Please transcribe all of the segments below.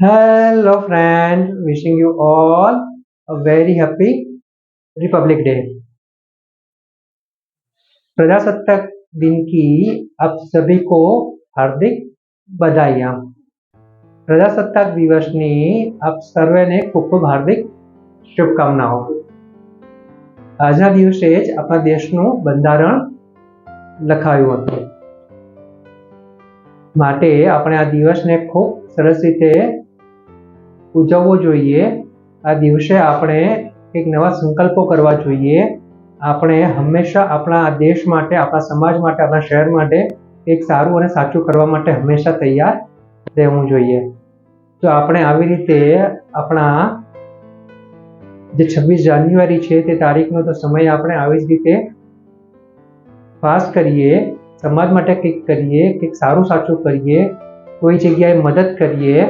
Hello, friend. Wishing you all a very happy Republic Day. प्रजासत्ताक दिन की आप सभी को हार्दिक બધાઈયા પ્રજાસત્તાક દિવસની આપ સર્વેને ખૂબ ખૂબ હાર્દિક શુભકામનાઓ આજના દિવસે જ આપણા દેશનું બંધારણ લખાયું હતું માટે આપણે આ દિવસને ખૂબ સરસ રીતે ઉજવવો જોઈએ. આ દિવસે આપણે એક નવા સંકલ્પો કરવા જોઈએ. આપણે હંમેશા આપણા દેશ માટે, આપણા સમાજ માટે, આપણા શહેર માટે એક સારું અને સાચું કરવા માટે હંમેશા તૈયાર રહેવું જોઈએ. તો આપણે આવી રીતે આપણા જે છવ્વીસ જાન્યુઆરી છે તે તારીખનો તો સમય આપણે આવી જ રીતે પાસ કરીએ, સમાજ માટે કંઈક કરીએ, કંઈક સારું સાચું કરીએ, કોઈ જગ્યાએ મદદ કરીએ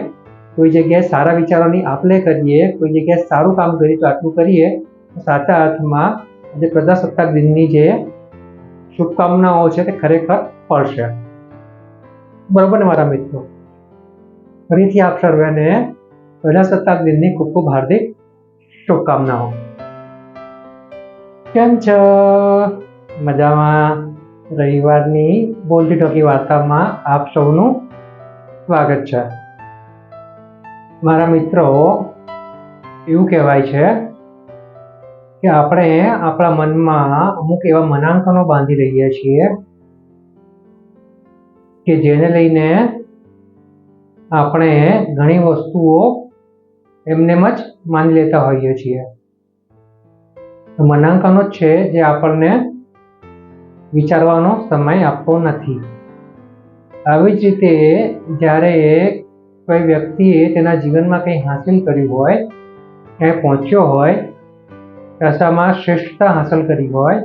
કોઈ જગ્યાએ સારા વિચારોની આપલે કરીએ, કોઈ જગ્યાએ સારું કામ કરીએ તો આટલું કરીએ સાચા અર્થમાં જે પ્રજાસત્તાક દિનની જે શુભકામનાઓ છે તે ખરેખર ફળશે બરાબર ને મારા મિત્રો? ફરીથી આપ સર્વેને પ્રજાસત્તાક દિનની ખૂબ ખૂબ હાર્દિક શુભકામનાઓ. કેમ છો? મજામાં? રવિવારની બોલતી ટોકી વાર્તામાં આપ સૌનું સ્વાગત છે. મારા મિત્રો, એવું કહેવાય છે કે આપણે આપણા મનમાં અમુક એવા મનાંકનો બાંધી રહીએ છીએ કે જેને લઈને આપણે ઘણી વસ્તુઓ એમનેમ જ માની લેતા હોઈએ છીએ. મનાંકનો જ છે જે આપણને વિચારવાનો સમય આપતો નથી. આવી જ રીતે જ્યારે કોઈ વ્યક્તિએ તેના જીવનમાં કંઈ હાંસિલ કર્યું હોય ક્યાંય પહોંચ્યો હોય રસ્તામાં શ્રેષ્ઠતા હાંસલ કરી હોય,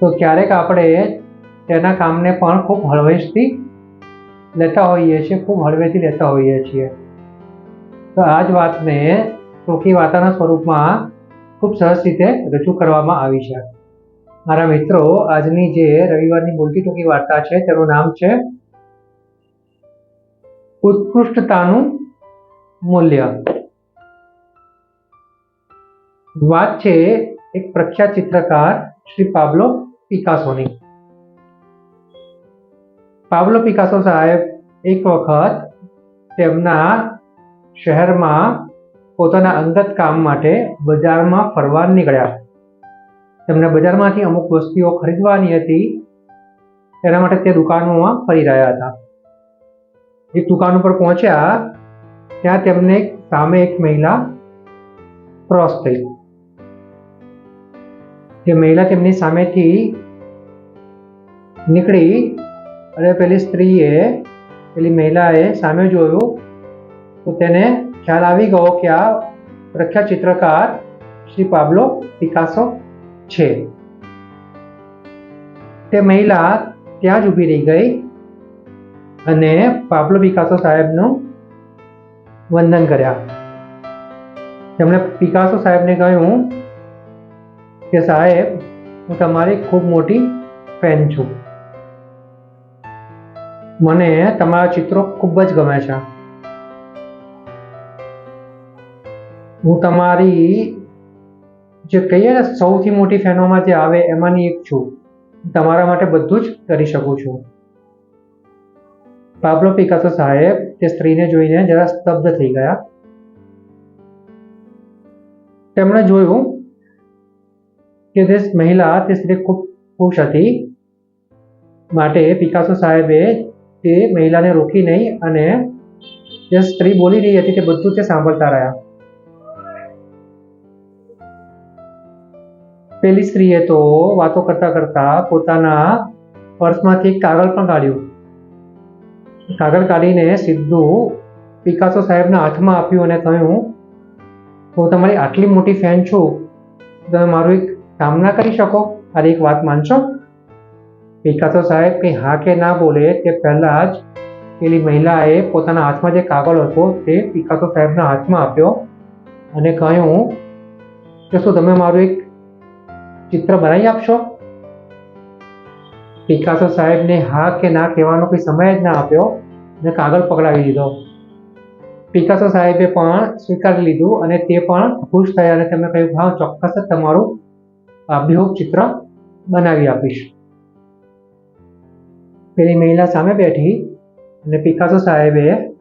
તો ક્યારેક આપણે તેના કામને પણ ખૂબ હળવેશથી લેતા હોઈએ છીએ, ખૂબ હળવેથી લેતા હોઈએ છીએ. તો આ જ વાતને ટૂંકી વાર્તાના સ્વરૂપમાં ખૂબ સરસ રીતે રજૂ કરવામાં આવી છે. મારા મિત્રો, આજની જે રવિવારની બોલતી ટૂંકી વાર્તા છે, તેનું નામ છે ઉત્કૃષ્ટતાનું મૂલ્ય. વાત છે એક પ્રખ્યાત ચિત્રકાર શ્રી પાબ્લો પિકાસોની. પાબ્લો પિકાસો સાહેબ એક વખત તેમના શહેરમાં પોતાના અંગત કામ માટે બજારમાં ફરવા નીકળ્યા. તેમને બજારમાંથી અમુક વસ્તુઓ ખરીદવાની હતી. તેના માટે તે દુકાનોમાં ફરી રહ્યા હતા. એક દુકાન ઉપર પહોંચ્યા, ત્યાં તેમને સામે એક મહિલા ક્રોસ થઈ. જે મહિલા તેમની સામેથી નીકળી અને પેલી સ્ત્રીએ, પેલી મહિલાએ સામે જોયું તો તેને ખ્યાલ આવી ગયો કે આ પ્રખ્યાત ચિત્રકાર શ્રી પાબ્લો પિકાસો છે. તે મહિલા ત્યાં જ ઊભી રહી ગઈ. અને પાબ્લો પિકાસો સાહેબનું વંદન કર્યા. તેમણે પિકાસો સાહેબને કહ્યું કે સાહેબ, હું તમારી ખૂબ મોટી ફેન છું. મને તમારા ચિત્રો ખૂબ જ ગમે છે. હું તમારી જે કહીએ ને સૌથી મોટી ફેનોમાં જે આવે એમાંની એક છું. તમારા માટે બધું જ કરી શકું છું. પાબ્લો પિકાસો સાહેબ તે સ્ત્રીને જોઈને જરા સ્તબ્ધ થઈ ગયા. તેમણે જોયું કે તે મહિલા તે સ્ત્રી ખૂબ ખુશ હતી. માટે પિકાસો સાહેબે તે મહિલાને રોકી નહીં અને જે સ્ત્રી બોલી રહી હતી તે બધું તે સાંભળતા રહ્યા. પેલી સ્ત્રીએ તો વાતો કરતા કરતા પોતાના પર્સમાંથી કાગળ પણ કાઢ્યું. કાગળ કાઢીને સીધું પિકાસો સાહેબના હાથમાં આપ્યું અને કહ્યું, હું તમારી આટલી મોટી ફેન છું. તમે મારું એક કામ ના કરી શકો? મારી એક વાત માનશો? પિકાસો સાહેબ કંઈ હા કે ના બોલે તે પહેલાં જ પેલી મહિલાએ પોતાના હાથમાં જે કાગળ હતો તે પિકાસો સાહેબના હાથમાં આપ્યો અને કહ્યું કે શું તમે મારું એક ચિત્ર બનાવી આપશો? પિકાસો સાહેબને હા કે ના કહેવાનો કોઈ સમય જ ના આપ્યો અને કાગળ પકડાવી દીધો. પિકાસો સાહેબે પણ સ્વીકારી લીધું અને તે પણ ખુશ થયા અને તેમણે કહ્યું, હા, ચોક્કસ જ તમારું અભિયોગ ચિત્ર બનાવી આપીશ. પેલી મહિલા સામે બેઠી અને પિકાસો સાહેબે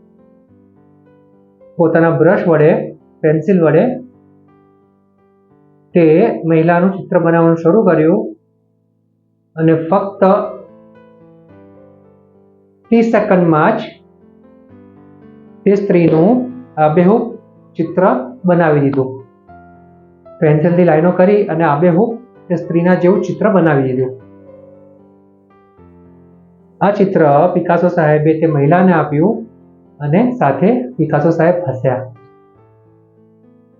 પોતાના બ્રશ વડે, પેન્સિલ વડે તે મહિલાનું ચિત્ર બનાવવાનું શરૂ કર્યું અને ફક્ત ત્રીસ સેકન્ડમાં જ તે સ્ત્રીનું આબેહૂબ ચિત્ર બનાવી દીધું. પેન્સિલથી લાઈનો કરી અને આબેહૂબ તે સ્ત્રીના જેવું ચિત્ર બનાવી દીધું. આ ચિત્ર પિકાસો સાહેબે તે મહિલાને આપ્યું અને સાથે પિકાસો સાહેબ હસ્યા.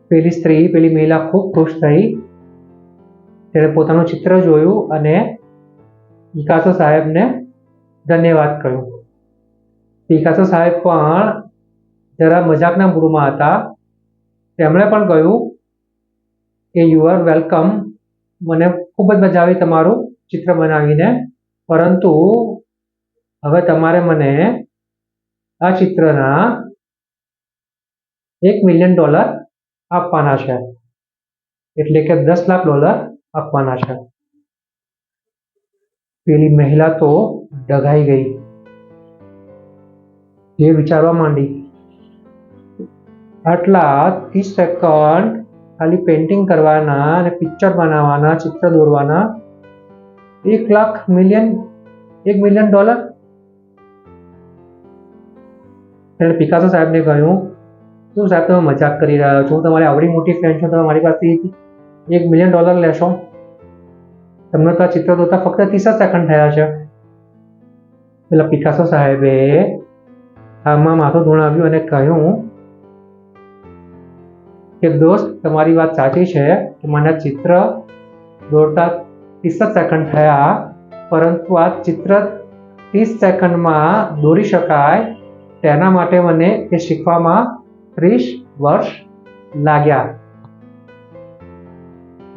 પેલી સ્ત્રી, પેલી મહિલા ખૂબ ખુશ થઈ. તેણે પોતાનું ચિત્ર જોયું અને પિકાસો સાહેબને ધન્યવાદ કહ્યું પિકાસો સાહેબ પણ જરા મજાકના મૂડમાં હતા. તેમણે પણ કહ્યું કે યુ આર વેલકમ મને ખૂબ જ મજા આવી તમારું ચિત્ર બનાવીને. પરંતુ હવે તમારે મને આ ચિત્રના એક મિલિયન ડોલર આપવાના છે. એટલે કે દસ લાખ ડોલર આપવાના છે. પેલી મહિલા તો ડઘાઈ ગઈ. એ વિચારવા માંડી. આટલા ત્રીસ સેકન્ડ ખાલી પેઇન્ટિંગ કરવાના અને પિક્ચર બનાવવાના, ચિત્ર દોરવાના. એક લાખ મિલિયન એક મિલિયન ડોલર તેણે પિકાસો સાહેબને કહ્યું, શું સાહેબ તમે મજાક કરી રહ્યા છો? હું તમારી આવડી મોટી ફ્રેન્ડ છું, તમે મારી પાસેથી એક મિલિયન ડોલર લેશો? તમને તો આ ચિત્ર દોરતા ફક્ત ત્રીસ જ સેકન્ડ થયા છે. પેલા પિકાસો સાહેબે આમાં માથું ધોણાવ્યું અને કહ્યું, કે દોસ્ત, તમારી વાત સાચી છે કે મને ચિત્ર દોરતા ત્રીસ જ સેકન્ડ થયા, પરંતુ આ ચિત્ર ત્રીસ સેકન્ડમાં દોરી શકાય તેના માટે મને એ શીખવામાં ત્રીસ વર્ષ લાગ્યા.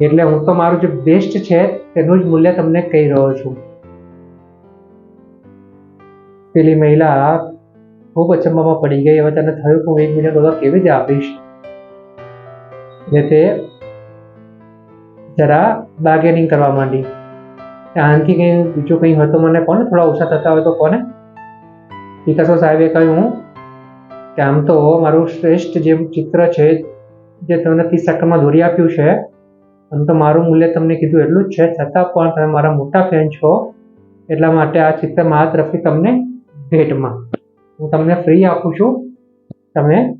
એટલે હું તો મારું જે બેસ્ટ છે તેનું જ મૂલ્ય તમને કહી રહ્યો છું. પેલી મહિલા ખૂબ અચંબામાં પડી ગઈ. હવે તને થયું કે હું એક મિલિયન ડોલર કેવી રીતે આપીશ? ને તે જરા બાર્ગેનિંગ કરવા માંડી. આનાથી કંઈ બીજું કંઈ હોય તો મને કોને થોડા ઓછા થતા હોય તો કોને? વિકાસો સાહેબે કહ્યું કે આમ તો મારું શ્રેષ્ઠ જે ચિત્ર છે, જે તમને ત્રીસ સેકન્ડમાં દોરી આપ્યું છે આમ તો મારું મૂલ્ય તમને કીધું એટલું જ છે. છતાં પણ તમે મારા મોટા ફેન છો, એટલા માટે આ ચિત્ર મારા તરફથી તમને ભેટમાં. હું તમને ફ્રી આપું છું. તમે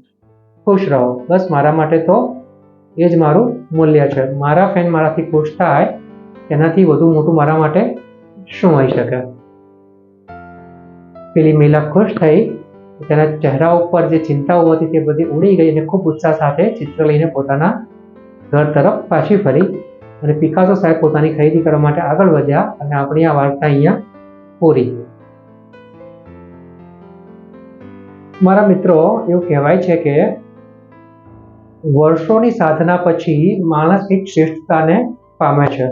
ખુશ રહો. બસ મારા માટે તો એ જ મારું મૂલ્ય છે. મારા ફેન મારાથી ખુશ થાય તેનાથી વધુ મોટું મારા માટે શું હોઈ શકે? પેલી મહિલા ખુશ થઈ, તેના ચહેરા ઉપર જે ચિંતાઓ હતી તે બધી ઉડી ગઈ અને ખૂબ ઉત્સાહ સાથે ચિત્ર લઈને પોતાના ઘર તરફ પાછી ફરી અને પિકાસો સાહેબ પોતાની ખરીદી કરવા માટે આગળ વધ્યા અને આપણી આ વાર્તા અહીંયા પૂરી મારા મિત્રો, એવું કહેવાય છે કે વર્ષોની સાધના પછી માણસ એક શ્રેષ્ઠતાને પામે છે.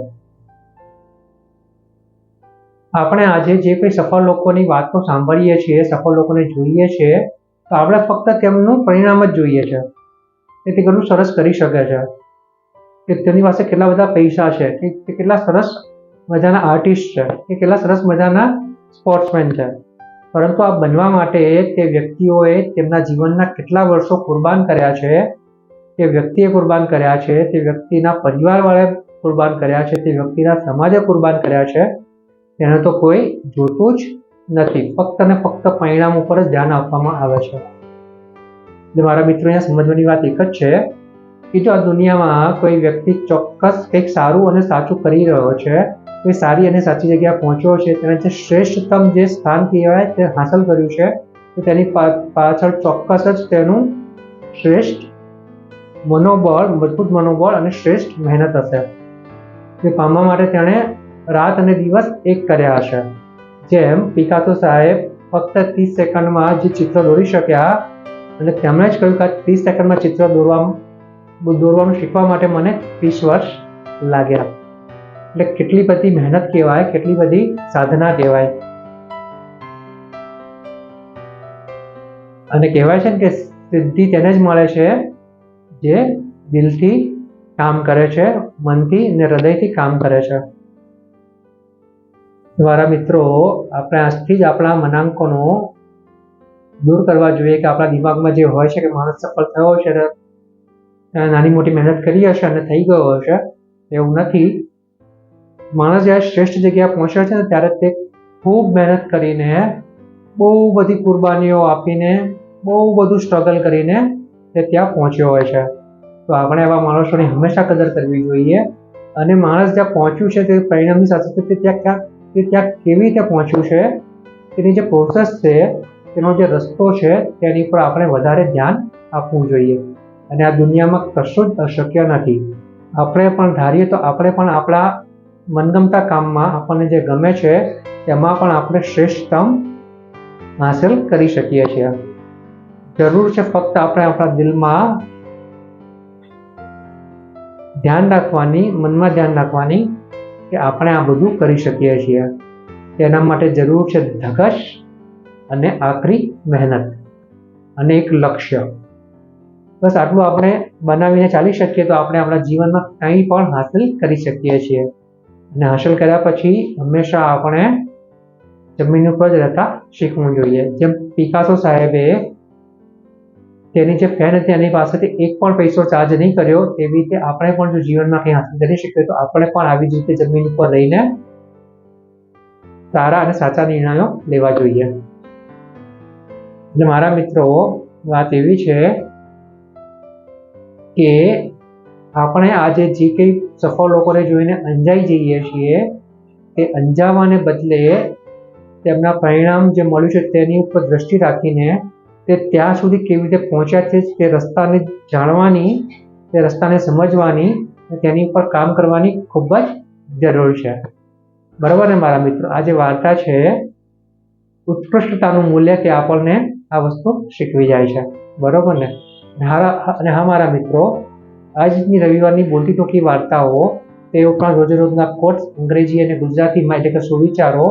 આપણે આજે જે કોઈ સફળ લોકોની વાતો સાંભળીએ છીએ, સફળ લોકોને જોઈએ છીએ તો આપણે ફક્ત તેમનું પરિણામ જ જોઈએ છે. તેથી ઘણું સરસ કરી શકે છે. કે તેની પાસે કેટલા બધા પૈસા છે, કે કેટલા સરસ મજાના આર્ટિસ્ટ છે, કે કેટલા સરસ મજાના સ્પોર્ટ્સમેન છે. પરંતુ આ બનવા માટે તે વ્યક્તિઓએ તેમના જીવનના કેટલા વર્ષો કુરબાન કર્યા છે, તે વ્યક્તિએ કુરબાન કર્યા છે, તે વ્યક્તિના પરિવારવાળાએ કુરબાન કર્યા છે, તે વ્યક્તિના સમાજે કુરબાન કર્યા છે, તેને તો કોઈ જોતું જ નથી. ફક્ત અને ફક્ત પરિણામ ઉપર જ ધ્યાન આપવામાં આવે છે. એટલે મારા મિત્રો, અહીંયા સમજવાની વાત એક જ છે. કે જો આ દુનિયામાં કોઈ વ્યક્તિ ચોક્કસ કંઈક સારું અને સાચું કરી રહ્યો છે કોઈ સારી અને સાચી જગ્યાએ પહોંચ્યો છે, તેને જે શ્રેષ્ઠતમ જે સ્થાન કહેવાય તે હાંસલ કર્યું છે, તો તેની પાછળ ચોક્કસ જ તેનું શ્રેષ્ઠ મનોબળ, મજબૂત મનોબળ અને શ્રેષ્ઠ મહેનત હશે. તે પામવા માટે તેણે રાત અને દિવસ એક કર્યા હશે. જેમ પિકાસો સાહેબ ફક્ત ત્રીસ સેકન્ડમાં જે ચિત્ર દોરી શક્યા અને તેમણે જ કહ્યું કે ત્રીસ સેકન્ડમાં ચિત્ર દોરવા દોરવાનું શીખવા માટે મને ત્રીસ વર્ષ લાગ્યા. એટલે કેટલી બધી મહેનત કહેવાય, કેટલી બધી સાધના કહેવાય. અને કહેવાય છે ને કે સિદ્ધિ તેને જ મળે છે જે દિલથી કામ કરે છે, મનથી અને હૃદયથી કામ કરે છે. મારા મિત્રો, આપણે આજથી જ આપણા મનાંકોનો દૂર કરવા જોઈએ કે આપણા દિમાગમાં જે હોય છે કે માણસ સફળ થયો છે નાની મોટી મહેનત કરી હશે અને થઈ ગયો હશે, એવું નથી. માણસ જ્યારે શ્રેષ્ઠ જગ્યાએ પહોંચ્યો છે ને, ત્યારે તે ખૂબ મહેનત કરીને, બહુ બધી કુરબાનીઓ આપીને, બહુ બધું સ્ટ્રગલ કરીને તે ત્યાં પહોંચ્યો હોય છે. તો આપણે એવા માણસોની હંમેશા કદર કરવી જોઈએ. અને માણસ જ્યાં પહોંચ્યું છે, તે પરિણામની સાથે સાથે તે ત્યાં ક્યાં, તે ત્યાં કેવી રીતે પહોંચ્યું છે, તેની જે પ્રોસેસ છે, તેનો જે રસ્તો છે, તેની પર આપણે વધારે ધ્યાન આપવું જોઈએ. અને આ દુનિયામાં કશું જ અશક્ય નથી. આપણે પણ ધારીએ તો આપણે પણ આપણા મનગમતા કામમાં આપણને જે ગમે છે તેમાં પણ આપણે શ્રેષ્ઠતમ હાંસલ કરી શકીએ છીએ. જરૂર છે ફક્ત આપણે આપણા દિલમાં ધ્યાન રાખવાની, મનમાં ધ્યાન રાખવાની કે આપણે આ બધું કરી શકીએ છીએ. તેના માટે જરૂર છે ધગશ અને આખરી મહેનત. અને એક લક્ષ્ય. બસ આટલું આપણે બનાવીને ચાલી શકીએ તો આપણે આપણા જીવનમાં કંઈ પણ હાંસલ કરી શકીએ છીએ. અને હાંસલ કર્યા પછી હંમેશા આપણે જમીન ઉપર જ રહેતા શીખવું જોઈએ. જેમ પિકાસો સાહેબે તેની જે ફેન હતી એની પાસેથી એક પણ પૈસો ચાર્જ નહીં કર્યો, તેવી રીતે આપણે પણ જો જીવનમાં કંઈ હાંસલ કરી શકીએ તો આપણે પણ આવી જ રીતે જમીન ઉપર રહીને સારા અને સાચા નિર્ણયો લેવા જોઈએ. એટલે મારા મિત્રો વાત એવી છે કે આપણે આજે જે કંઈ સફળ લોકોને જોઈને અંજાઈ જઈએ છીએ તે અંજાવાને બદલે તેમના પરિણામ જે મળ્યું છે તેની ઉપર દ્રષ્ટિ રાખીને તે ત્યાં સુધી કેવી રીતે પહોંચ્યા છે, તે રસ્તાને જાણવાની, તે રસ્તાને સમજવાની તેની ઉપર કામ કરવાની ખૂબ જ જરૂર છે. બરાબર ને મારા મિત્રો? આ જે વાર્તા છે, ઉત્કૃષ્ટતાનું મૂલ્ય તે આપણને આ વસ્તુ શીખવી જાય છે. બરાબર ને? અને હા મારા મિત્રો આજની રવિવારની બોલતી ટોકી વાર્તાઓ, તે ઉપરાંત રોજરોજના કોર્સ અંગ્રેજી અને ગુજરાતીમાં એટલે કે સુવિચારો,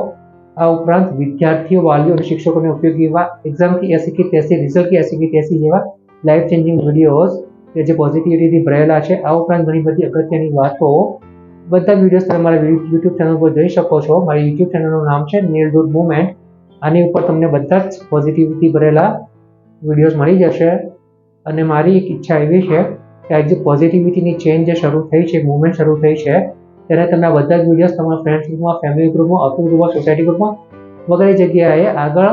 આ ઉપરાંત વિદ્યાર્થીઓ, વાલીઓ અને શિક્ષકોને ઉપયોગી એવા એક્ઝામ કી એસી કે તેસી રિઝલ્ટ કી એસી કે તેસી જેવા લાઈફ ચેન્જિંગ વિડીયોઝ કે જે પોઝિટિવિટીથી ભરેલા છે. આ ઉપરાંત ઘણી બધી અગત્યની વાતો. બધા વિડીયોઝ તમે મારા યુટ્યુબ ચેનલ પર જોઈ શકો છો. મારી યુટ્યુબ ચેનલનું નામ છે નીલદૂત મુવમેન્ટ આની ઉપર તમને બધા જ પોઝિટિવિટી ભરેલા વિડીયોઝ મળી જશે. અને મારી એક ઈચ્છા એવી છે કે આ જે પોઝિટિવિટીની ચેન્જ જે શરૂ થઈ છે મુવમેન્ટ શરૂ થઈ છે ત્યારે તમે બધા જ વિડીયોઝ તમારા ફ્રેન્ડ્સ ગ્રુપમાં ફેમિલી ગ્રુપમાં ઓફિસ ગ્રુપમાં સોસાયટી ગ્રુપમાં વગેરે જગ્યાએ આગળ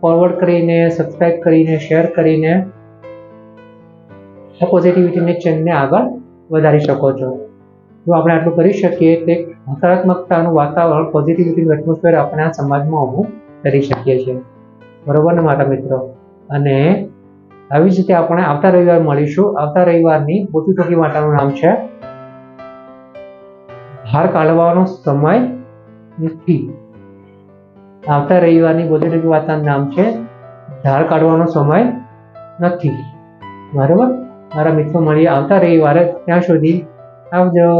ફોરવર્ડ કરીને સબસ્ક્રાઇબ કરીને શેર કરીને પોઝિટિવિટીની ચેનને આગળ વધારી શકો છો. જો આપણે આટલું કરી શકીએ તે હકારાત્મકતાનું વાતાવરણ પોઝિટિવિટીનું એટમોસ્ફિયર આપણે આ સમાજમાં ઊભું કરી શકીએ છીએ. બરોબર ને મારા મિત્રો? અને આવી જ રીતે આપણે આવતા રવિવાર મળીશું. આવતા રવિવારની પોતી ટોકી માતાનું નામ છે હાર કાઢવાનો સમય નથી. આવતા રવિવારની પોતી ટોકી વાર્તાનું નામ છે ધાર કાઢવાનો સમય નથી. બરાબર? મારા મિત્રો, મળીએ આવતા રવિવારે. ત્યાં સુધી આવજો.